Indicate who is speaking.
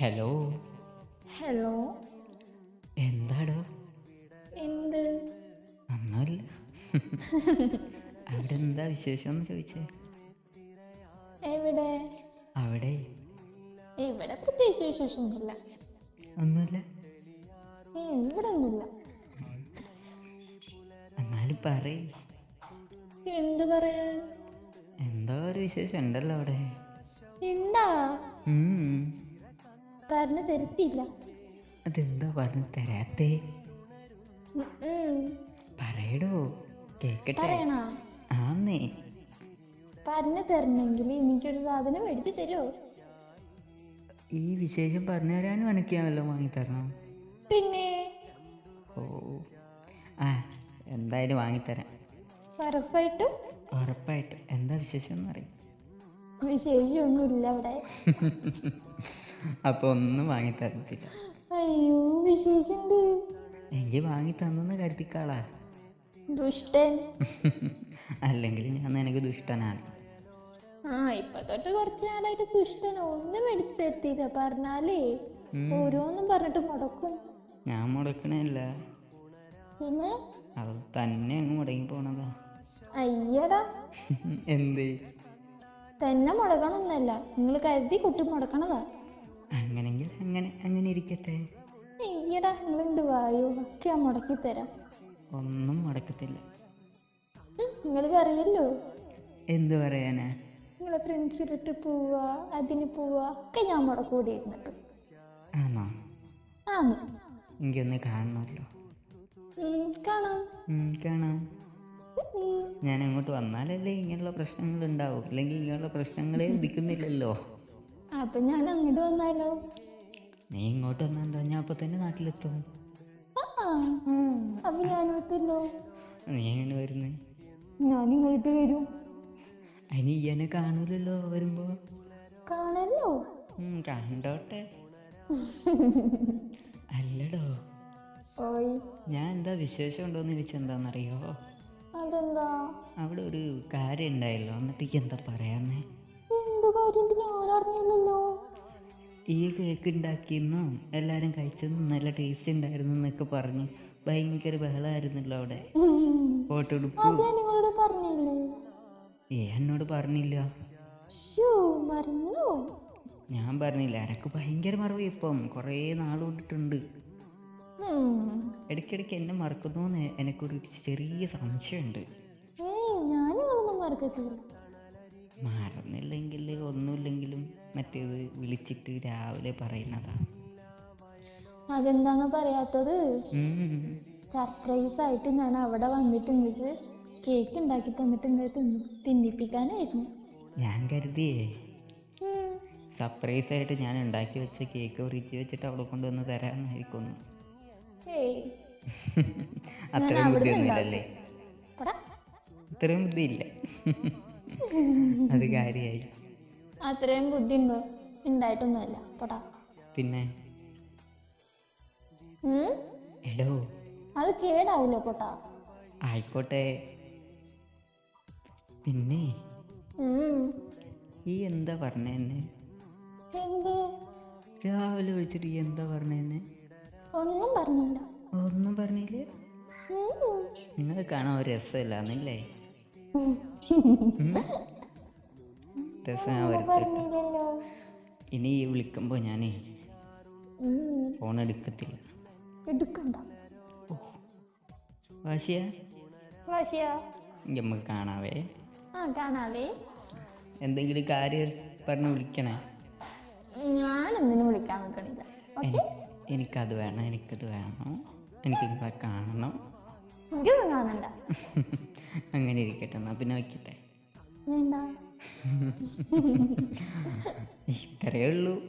Speaker 1: Hello
Speaker 2: hello
Speaker 1: എന്താടോ?
Speaker 2: എന്ത്?
Speaker 1: ഒന്നുമില്ല. അവിടെ എന്താ വിശേഷം എന്ന് ചോദിച്ചേ?
Speaker 2: എവിടെ?
Speaker 1: അവിടെ.
Speaker 2: ഇവിടെ പ്രത്യേകിച്ച് വിശേഷമൊന്നുമില്ല.
Speaker 1: ഒന്നുമില്ല.
Speaker 2: ഇവിടെ ഒന്നുമില്ല.
Speaker 1: എന്നാലും പറയ്.
Speaker 2: എന്ത് പറയാൻ?
Speaker 1: എന്തോ ഒരു വിശേഷം ഉണ്ടല്ലോ അവിടെ.
Speaker 2: എന്താ. പറഞ്ഞു തരത്തില്ല.
Speaker 1: അതെന്താ പറഞ്ഞു തരാത്തേ. പറയടോ കേക്കട്ടെ? ആന്നേ.
Speaker 2: പറഞ്ഞു തരണമെങ്കിൽ എനിക്കൊരു സാധനം മേടിച്ചു തരുമോ
Speaker 1: ഈ വിശേഷം പറഞ്ഞു തരാനും എനിക്ക് വാങ്ങി തരണം?
Speaker 2: പിന്നെ?
Speaker 1: ഓ ആ എന്തായാലും വാങ്ങിത്തരാം
Speaker 2: ഉറപ്പായിട്ടും?
Speaker 1: ഉറപ്പായിട്ട്. എന്താ വിശേഷം എന്നറിയാം?
Speaker 2: വിശേഷമൊന്നുമില്ല അവിടെ.
Speaker 1: അപ്പൊ ഒന്നും വാങ്ങിത്തരത്തില്ല
Speaker 2: അയ്യോ വിശേഷണ്ട്?
Speaker 1: എങ്കിൽ വാങ്ങി തന്നെന്ന് കരുതിക്കാളാ.
Speaker 2: ദുഷ്ടൻ.
Speaker 1: അല്ലെങ്കിൽ ഞാൻ നിനക്ക് ദുഷ്ടനാണ്.
Speaker 2: ആ ഇപ്പൊ തൊട്ട് കുറച്ച് നാളായിട്ട് ദുഷ്ടൻ ഒന്നും മേടിച്ചു തരത്തില്ല. പറഞ്ഞാലേ ഓരോന്നും പറഞ്ഞിട്ട് മുടക്കും.
Speaker 1: ഞാൻ മുടക്കണല്ല.
Speaker 2: പിന്നെ?
Speaker 1: അത് തന്നെ അങ്ങ് മുടങ്ങി പോണതാ.
Speaker 2: അയ്യടാ.
Speaker 1: എന്ത്?
Speaker 2: തന്നെ മുടക്കണമെന്നല്ല നിങ്ങൾ കരുതി കുട്ടി മുടക്കണതാ.
Speaker 1: അങ്ങനെങ്കിൽ അങ്ങനെ അങ്ങനെ ഇരിക്കട്ടെ.
Speaker 2: നിങ്ങൾ എന്ത് വായോ? ഒക്കെ ഞാൻ മുടക്കി തരാം
Speaker 1: ഒന്നും മുടക്കത്തില്ല.
Speaker 2: നിങ്ങൾ പറയല്ലോ.
Speaker 1: എന്ത് പറയാനാ?
Speaker 2: നിങ്ങളെ ഫ്രണ്ട്സിലിട്ട് പോവാ അതിന് പോവാ ഒക്കെ ഞാൻ മുടക്കൂടി ഇരുന്നിട്ട്
Speaker 1: ആണോ
Speaker 2: ആന്ന്.
Speaker 1: എനിക്കൊന്ന് കാണണമല്ലോ ഞാൻ അങ്ങോട്ട് വന്നാലല്ലേ ഇങ്ങനെയുള്ള പ്രശ്നങ്ങൾ ഉണ്ടാവും അല്ലെങ്കിൽ ഇങ്ങനെയുള്ള പ്രശ്നങ്ങളെ ഉദിക്കുന്നില്ലല്ലോ
Speaker 2: അപ്പൊ ഞാൻ അങ്ങോട്ട് വന്നാലോ?
Speaker 1: നീ ഇങ്ങോട്ട് വന്നാൽ എന്താ? ഞാൻ അപ്പൊ തന്നെ നാട്ടിലെത്തും.
Speaker 2: അപ്പൊ ഞാൻ എത്തല്ലോ
Speaker 1: നീ എങ്ങനെ വരുന്നേ?
Speaker 2: ഞാൻ ഇങ്ങോട്ട് വരും.
Speaker 1: അതിന് ഇയനെ കാണൂലല്ലോ വരുമ്പോ?
Speaker 2: കാണല്ലോ.
Speaker 1: കണ്ടോട്ടെ. അല്ലടോ. ഞാൻ എന്താ വിശേഷം ഉണ്ടോന്ന് ചോദിച്ചാൽ എന്താണെന്നറിയോ
Speaker 2: അതെന്താ?
Speaker 1: അവിടെ ഒരു കാര്യം ഉണ്ടായല്ലോ എന്നിട്ട് എന്താ പറയാന്നേ?
Speaker 2: എന്ത് കാര്യം ഞാൻ അറിഞ്ഞില്ലല്ലോ
Speaker 1: ഈ കേക്ക് ഉണ്ടാക്കിയെന്നും എല്ലാരും കഴിച്ചെന്നും നല്ല ടേസ്റ്റ് ഉണ്ടായിരുന്നു എന്നൊക്കെ പറഞ്ഞു. ഭയങ്കര ബഹളമായിരുന്നല്ലോ അവിടെ.
Speaker 2: ഫോട്ടോ ഞാൻ നിങ്ങളോട് പറഞ്ഞില്ലേ?
Speaker 1: ഏ എന്നോട് പറഞ്ഞില്ല. ഞാൻ പറഞ്ഞില്ല. എനക്ക് ഭയങ്കര മറവി ഇപ്പം. കുറേ നാൾ കൊണ്ടിട്ടുണ്ട്. ഇടയ്ക്കിടയ്ക്ക് എന്നെ മറക്കുന്നോന്ന് എനിക്കൊരു ചെറിയ സംശയമുണ്ട്. മറന്നില്ലെങ്കിൽ ഒന്നുമില്ലെങ്കിലും മറ്റേത് വിളിച്ചിട്ട് രാവിലെ പറയുന്നതാ.
Speaker 2: അതെന്താന്ന് പറയാത്തത്. സർപ്രൈസ് ആയിട്ട് ഞാൻ അവിടെ വന്നിട്ട് നിങ്ങൾക്ക് കേക്ക് ഉണ്ടാക്കി തന്നിട്ട് നിങ്ങൾ തിന്നിപ്പിക്കാനായിരുന്നു.
Speaker 1: ഞാൻ കരുതിയേ. സർപ്രൈസ് ആയിട്ട് ഞാൻ ഉണ്ടാക്കി വെച്ച കേക്ക് ഫ്രിഡ്ജ് വെച്ചിട്ട് അവിടെ കൊണ്ടുവന്ന് തരാമെന്നായിരിക്കുന്നു അത്രയും ബുദ്ധിയൊന്നുമില്ലല്ലേ അത്രയും ബുദ്ധിയില്ല. അത് കാര്യായി.
Speaker 2: അത്രയും ബുദ്ധി ഉണ്ടോ ഉണ്ടായിട്ടൊന്നുമല്ല പടാ.
Speaker 1: പിന്നെ? എടോ.
Speaker 2: അത് കേടാവൂലോ പൊട്ടാ?
Speaker 1: ആയിക്കോട്ടെ. പിന്നെ. ഈ എന്താ
Speaker 2: എന്ത്?
Speaker 1: രാവിലെ വിളിച്ചിട്ട് ഈ എന്താ പറഞ്ഞെന്നെ?
Speaker 2: ഒന്നും പറഞ്ഞില്ല.
Speaker 1: ഒന്നും പറഞ്ഞില്ലേ? നിങ്ങൾ കാണാൻ ഒരു രസമില്ലാന്നല്ലേ. രസം ഇനി വിളിക്കുമ്പോ ഞാനേ. ഫോൺ എടുക്കത്തില്ല.
Speaker 2: എടുക്കണ്ട.
Speaker 1: വാശിയാ?
Speaker 2: വാശിയാ?
Speaker 1: എങ്കിൽ നമുക്ക് കാണാവേ.
Speaker 2: ആ കാണാവേ.
Speaker 1: എന്തെങ്കിലും കാര്യം പറഞ്ഞ് വിളിക്കണേ?
Speaker 2: ഞാനൊന്നിനും വിളിക്കാൻ നിൽക്കണില്ല. ഓക്കെ?
Speaker 1: എനിക്കത് വേണം എനിക്കത് വേണം എനിക്ക് നിങ്ങളെ കാണണം അങ്ങനെ ഇരിക്കട്ടെ എന്നാ പിന്നെ വയ്ക്കട്ടെ
Speaker 2: വേണ്ട.
Speaker 1: ഇത്രയേ ഉള്ളൂ.